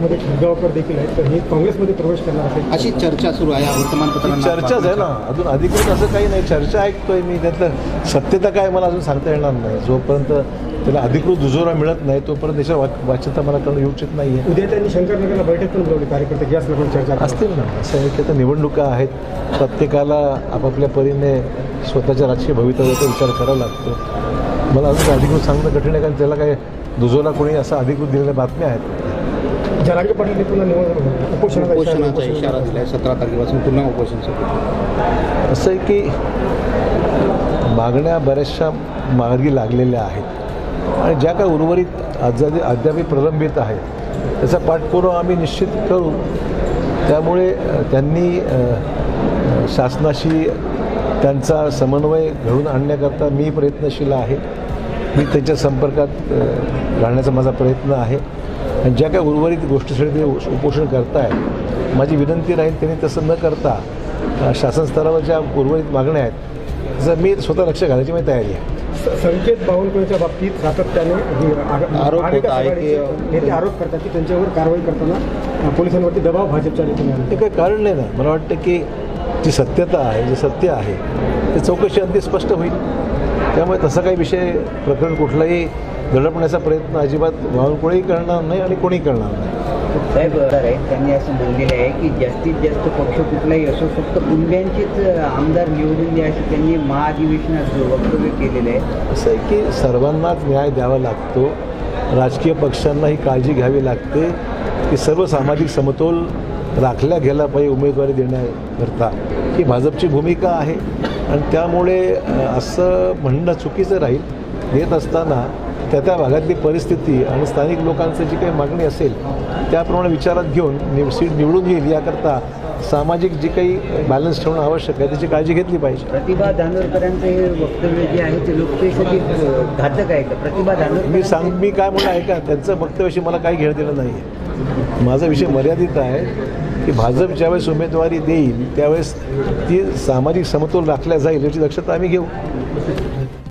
त्याच्यामध्ये गावकर देखील आहेत तर हे काँग्रेसमध्ये प्रवेश करणार असेल. अशी चर्चा सुरू आहे वर्तमानपत्रांना चर्चाच आहे ना. अजून अधिकृत असं काही नाही. चर्चा ऐकतोय मी. त्यातलं सत्यता काय मला अजून सांगता येणार नाही. जोपर्यंत त्याला अधिकृत दुजोरा मिळत नाही तोपर्यंत त्याच्या वाच वाच्यता मला करणं योग्य नाही आहे उद्या त्यांनी शंकरनगरला बैठक पण बोलवली कार्यकर्ते या संदर्भात चर्चा. असतील ना. असं आहे की आता निवडणुका आहेत. प्रत्येकाला आपापल्या परीने स्वतःच्या राजकीय भवितव्याचा विचार करावा लागतो. मला अजून अधिकृत सांगणं कठीण आहे कारण त्याला काय दुजोरा कोणी असं अधिकृत दिलेल्या बातम्या आहेत. जरांगे पाटील पुन्हा निवड उपोषणाचा इशारा- उपोषणाचा इशारा दिलाय सतरा तारखेपासून पुन्हा उपोषण सुरू. असं आहे की मागण्या बऱ्याचशा मार्गी लागलेल्या आहेत. आणि ज्या काय उर्वरित अद्याप अद्यापही प्रलंबित आहेत त्याचा पाठपुरावा आम्ही निश्चित करू. त्यामुळे त्यांनी शासनाशी त्यांचा समन्वय घडून आणण्याकरता मी प्रयत्नशील आहे. मी त्यांच्या संपर्कात राहण्याचा माझा प्रयत्न आहे. आणि ज्या काय उर्वरित गोष्टीसाठी ते उपोषण करतायत माझी विनंती राहील त्यांनी तसं न करता शासन स्तरावर ज्या उर्वरित मागण्या आहेत त्याचं मी स्वतः लक्ष घालायची माझी तयारी आहे. संकेत बावनकुळेच्या बाबतीत सातत्याने आरोप महाविकास होत आहे की- आघाडीचे नेते आरोप करतात की त्यांच्यावर कारवाई करताना पोलिसांवरती दबाव भाजपच्या नेत्याने ते काही कारण नाही ना. मला वाटतं की जी सत्यता आहे जे सत्य आहे ते चौकशी अगदी स्पष्ट होईल. त्यामुळे तसा काही विषय प्रकरण कुठलाही दडपण्याचा प्रयत्न अजिबात बावनकुळेही करणार नाही आणि कोणी करणार नाही. साहेब आहेत त्यांनी असं बोललेलं आहे की जास्तीत जास्त पक्ष कुठलाही असो फक्त कुंड्यांचेच आमदार निवडून द्या असं त्यांनी महाधिवेशनात वक्तव्य केलेलं आहे. असं आहे की सर्वांनाच न्याय द्यावा लागतो. राजकीय पक्षांना ही काळजी घ्यावी लागते. की सर्व सामाजिक समतोल राखल्या गेला पाहिजे उमेदवारी देण्याकरता. ही भाजपची भूमिका आहे. आणि त्यामुळे असं म्हणणं चुकीचं राहील. देत असताना त्या त्या भागातली परिस्थिती आणि स्थानिक लोकांचं जी काही मागणी असेल त्याप्रमाणे विचारात घेऊन निव सीट निवडून येईल याकरता सामाजिक जी काही बॅलन्स ठेवणं आवश्यक आहे त्याची काळजी घेतली पाहिजे. प्रतिभा धानोरकरांचं हे वक्तव्य जे आहे ते लोकशाहीसाठी घातक आहे का? प्रतिभा धानोरकर मी सांग मी काय म्हणलं ऐका त्यांचं वक्तव्याशी मला काही घेणं देणं नाही आहे माझा विषय मर्यादित आहे की भाजप ज्यावेळेस उमेदवारी देईल त्यावेळेस ती सामाजिक समतोल राखल्या जाईल याची दक्षता आम्ही घेऊ.